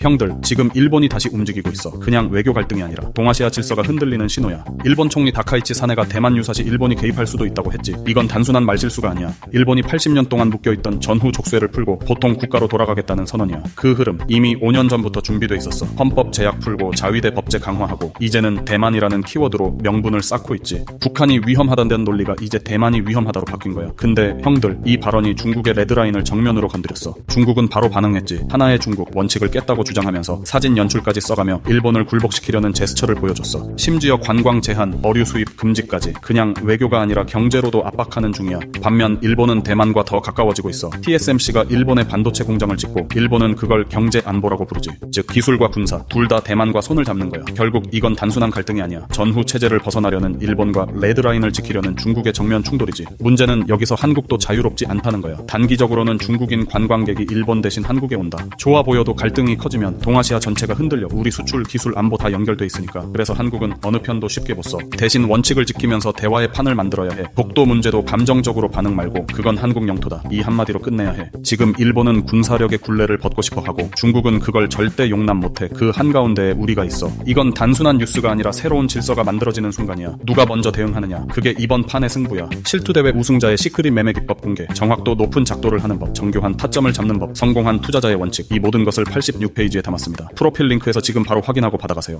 형들, 지금 일본이 다시 움직이고 있어. 그냥 외교 갈등이 아니라 동아시아 질서가 흔들리는 신호야. 일본 총리 다카이치 사네가 대만 유사시 일본이 개입할 수도 있다고 했지. 이건 단순한 말실수가 아니야. 일본이 80년 동안 묶여있던 전후 족쇄를 풀고 보통 국가로 돌아가겠다는 선언이야. 그 흐름 이미 5년 전부터 준비돼 있었어. 헌법 제약 풀고 자위대 법제 강화하고 이제는 대만이라는 키워드로 명분을 쌓고 있지. 북한이 위험하다는 논리가 이제 대만이 위험하다로 바뀐 거야. 근데 형들, 이 발언이 중국의 레드라인을 정면으로 건드렸어. 중국은 바로 반응했지. 하나의 중국 원칙을 깼다고 주장하면서 사진 연출까지 써가며 일본을 굴복시키려는 제스처를 보여줬어. 심지어 관광 제한, 어류 수입 금지까지 그냥 외교가 아니라 경제로도 압박하는 중이야. 반면 일본은 대만과 더 가까워지고 있어. TSMC가 일본의 반도체 공장을 짓고 일본은 그걸 경제 안보라고 부르지. 즉 기술과 군사 둘 다 대만과 손을 잡는 거야. 결국 이건 단순한 갈등이 아니야. 전후 체제를 벗어나려는 일본과 레드라인을 지키려는 중국의 정면 충돌이지. 문제는 여기서 한국도 자유롭지 않다는 거야. 단기적으로는 중국인 관광객이 일본 대신 한국에 온다. 좋아 보여도 갈등이 커지면 동아시아 전체가 흔들려. 우리 수출, 기술, 안보 다 연결돼 있으니까. 그래서 한국은 어느 편도 쉽게 못 써. 대신 원칙을 지키면서 대화의 판을 만들어야 해. 독도 문제도 감정적으로 반응 말고 그건 한국 영토다. 이 한마디로 끝내야 해. 지금 일본은 군사력의 굴레를 벗고 싶어 하고 중국은 그걸 절대 용납 못해. 그 한가운데에 우리가 있어. 이건 단순한 뉴스가 아니라 새로운 질서가 만들어지는 순간이야. 누가 먼저 대응하느냐. 그게 이번 판의 승부야. 실투대회 우승자의 시크릿 매매 기법 공개, 정확도 높은 작도를 하는 법, 정교한 타점을 잡는 법, 성공한 투자자의 원칙, 이 모든 것을 86 페이지에 담았습니다. 프로필 링크에서 지금 바로 확인하고 받아가세요.